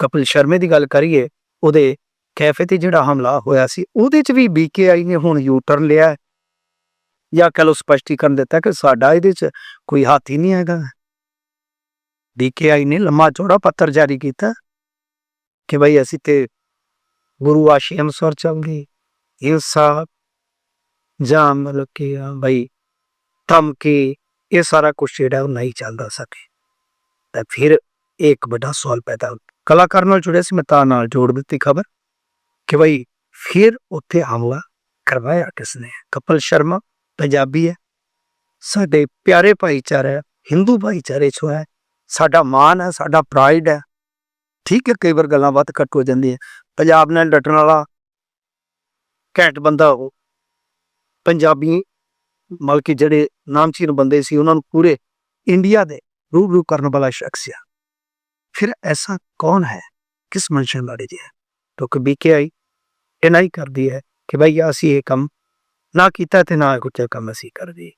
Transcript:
ਕਪਿਲ ਸ਼ਰਮੇ ਦੀ ਗੱਲ ਕਰੀਏ ਉਹਦੇ ਕੈਫੇ ਤੇ ਜਿਹੜਾ ਹਮਲਾ ਹੋਇਆ ਸੀ ਉਹਦੇ ਚ ਵੀ ਬੀਕੇਆਈ ਨੇ ਹੁਣ ਯੂ ਟਰਨ ਲਿਆ ਜਾਂ ਕਹ ਲੋ ਸਪਸ਼ਟੀਕਰਨ ਦਿੱਤਾ ਕਿ ਸਾਡਾ ਇਹਦੇ ਚ ਕੋਈ ਹੱਥ ਹੀ ਨਹੀਂ ਹੈਗਾ। ਬੀਕੇਆਈ ਨੇ ਲੰਮਾ ਚੌੜਾ ਪੱਤਰ ਜਾਰੀ ਕੀਤਾ ਕਿ ਭਾਈ ਅਸੀਂ ਤੇ ਗੁਰੂ ਆਸ਼ਰਮ ਸਰ ਚੱਲਦੀ ਸਾਹਿਬ ਜਾਂ ਮਤਲਬ ਕਿ ਅ, ਬਈ ਧਮਕੀ ਇਹ ਸਾਰਾ ਕੁਝ ਜਿਹੜਾ ਉਹ ਨਹੀਂ ਚੱਲਦਾ ਸਕੇ। ਤਾਂ ਫਿਰ ਇਹ ਇੱਕ ਵੱਡਾ ਸਵਾਲ ਪੈਦਾ ਹੁੰਦਾ ਕਲਾਕਾਰ ਨਾਲ ਜੁੜਿਆ ਸੀ, ਮੈਂ ਤਾਂ ਨਾਲ ਜੋੜ ਦਿੱਤੀ ਖਬਰ ਕਿ ਭਾਈ ਫਿਰ ਉੱਥੇ ਹਮਲਾ ਕਰਵਾਇਆ ਕਿਸਨੇ? ਕਪਲ ਸ਼ਰਮਾ ਪੰਜਾਬੀ ਹੈ, ਸਾਡੇ ਪਿਆਰੇ ਭਾਈਚਾਰਾ ਹਿੰਦੂ ਭਾਈਚਾਰੇ ਚੋਂ ਹੈ, ਸਾਡਾ ਮਾਣ ਹੈ, ਸਾਡਾ ਪ੍ਰਾਈਡ ਹੈ। ਠੀਕ ਹੈ, ਕਈ ਵਾਰ ਗੱਲਾਂ ਬਾਤ ਘੱਟ ਹੋ ਜਾਂਦੀਆਂ, ਪੰਜਾਬ ਨਾਲ ਡਟਣ ਵਾਲਾ ਘੈਂਟ ਬੰਦਾ ਉਹ। ਪੰਜਾਬੀ ਮਤਲਬ ਕਿ ਜਿਹੜੇ ਨਾਮਚੀਨ ਬੰਦੇ ਸੀ, ਉਹਨਾਂ ਨੂੰ ਪੂਰੇ ਇੰਡੀਆ ਦੇ ਰੂਬਰੂ ਕਰਨ ਵਾਲਾ ਸ਼ਖਸ ਆ ਫਿਰ ਐਸਾ ਕੌਣ ਹੈ ਕਿਸ ਮਨਸ਼ਾ ਵਾਲੇ ਜੀ ਹੈ ਕਿਉਂਕਿ ਬੀਕੇਆਈ ਇਹ ਨਹੀਂ ਕਰਦੀ ਹੈ ਕਿ ਭਾਈ ਅਸੀਂ ਇਹ ਕੰਮ ਨਾ ਕੀਤਾ ਤੇ ਨਾ ਕੁਝ ਕੰਮ ਅਸੀਂ ਕਰਦੇ